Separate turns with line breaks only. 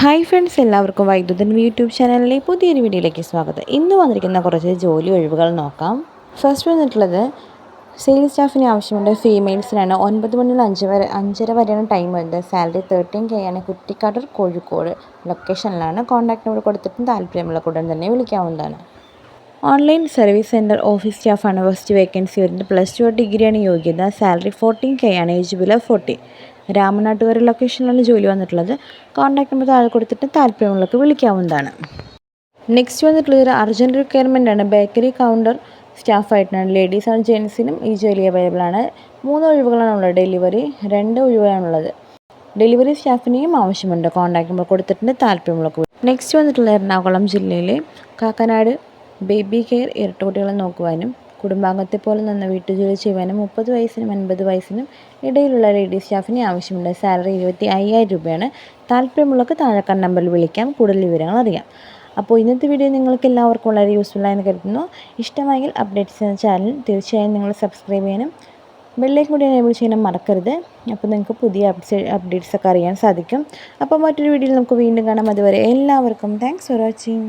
Hi friends എല്ലാവർക്കും വൈദ്യുതൻ YouTube ചാനലിലെ പുതിയൊരു വീഡിയോയിലേക്ക് സ്വാഗതം. ഇന്ന് വന്നിരിക്കുന്ന കുറച്ച് ജോലി ഒഴിവുകൾ നോക്കാം. ഫസ്റ്റ് വന്നിട്ടുള്ളത് സെയിൽസ് സ്റ്റാഫിന് ആവശ്യമുണ്ട് ഫീമെയിൽസിനാണ് ഒൻപത് മണി മുതൽ അഞ്ച് വരെ അഞ്ചര വരെയാണ് ടൈം വരുന്നത്. സാലറി തേർട്ടീൻ കെ ആണ്. കുറ്റിക്കാട്ടൂർ കോഴിക്കോട് ലൊക്കേഷനിലാണ് കോൺടാക്ട് നമ്പർ കൊടുത്തിട്ടും താല്പര്യമുള്ള കൂടെ തന്നെ വിളിക്കാവുന്നതാണ്. ഓൺലൈൻ സർവീസ് സെന്റർ ഓഫീസ് സ്റ്റാഫാണ് ഫസ്റ്റ് വേക്കൻസി വരുന്നത്. പ്ലസ് ടു ഡിഗ്രിയാണ് യോഗ്യത. സാലറി ഫോർട്ടീൻ കെ ആണ്. ഏജ് ബിലോ ഫോർട്ടി രാമനാട്ടുകര ലൊക്കേഷനിലാണ് ജോലി വന്നിട്ടുള്ളത്. കോൺടാക്ട് നമ്പർ താഴെ കൊടുത്തിട്ട് താല്പര്യമുള്ളവർക്ക് വിളിക്കാവുന്നതാണ്. നെക്സ്റ്റ് വന്നിട്ടുള്ള ഒരു അർജന്റ് റിക്വയർമെന്റ് ആണ്. ബേക്കറി കൗണ്ടർ സ്റ്റാഫായിട്ടാണ് ലേഡീസ് ആൻഡ് ജെൻസിനും ഈ ജോലി അവൈലബിൾ ആണ്. മൂന്ന് ഒഴിവുകളാണുള്ളത് ഡെലിവറി രണ്ട് ഒഴിവുകളാണുള്ളത്. ഡെലിവറി സ്റ്റാഫിനെയും ആവശ്യമുണ്ട്. കോൺടാക്ട് നമ്പർ കൊടുത്തിട്ടുണ്ട് താല്പര്യമുള്ളവർക്ക് നെക്സ്റ്റ് വന്നിട്ടുള്ള എറണാകുളം ജില്ലയിലെ കാക്കനാട് ബേബി കെയർ ഇരട്ടക്കുട്ടികളെ നോക്കുവാനും കുടുംബാംഗത്തെ പോലെ നിന്ന് വീട്ടുജോലി ചെയ്യുവാനും മുപ്പത് വയസ്സിനും അൻപത് വയസ്സിനും ഇടയിലുള്ള ലേഡീസ് സ്റ്റാഫിനെ ആവശ്യമുണ്ട് സാലറി ഇരുപത്തി അയ്യായിരം രൂപയാണ്. താല്പര്യമുള്ളവർക്ക് താഴെക്കാൻ നമ്പറിൽ വിളിക്കാം. കൂടുതൽ വിവരങ്ങൾ അറിയാം. അപ്പോൾ ഇന്നത്തെ വീഡിയോ നിങ്ങൾക്ക് എല്ലാവർക്കും വളരെ യൂസ്ഫുൾ യൂസ്ഫുള്ളായെന്ന് കരുതുന്നു. ഇഷ്ടമായെങ്കിൽ അപ്ഡേറ്റ്സ് എന്ന ചാനൽ തീർച്ചയായും നിങ്ങൾ സബ്സ്ക്രൈബ് ചെയ്യാനും ബെല്ലേക്ക് കൂടി എനേബിൾ ചെയ്യാനും മറക്കരുത്. അപ്പോൾ നിങ്ങൾക്ക് പുതിയ അപ്ഡേറ്റ്സ് ഒക്കെ അറിയാൻ സാധിക്കും. അപ്പോൾ മറ്റൊരു വീഡിയോയിൽ നമുക്ക് വീണ്ടും കാണാം. അതുവരെ എല്ലാവർക്കും താങ്ക്സ് ഫോർ വാച്ചിങ്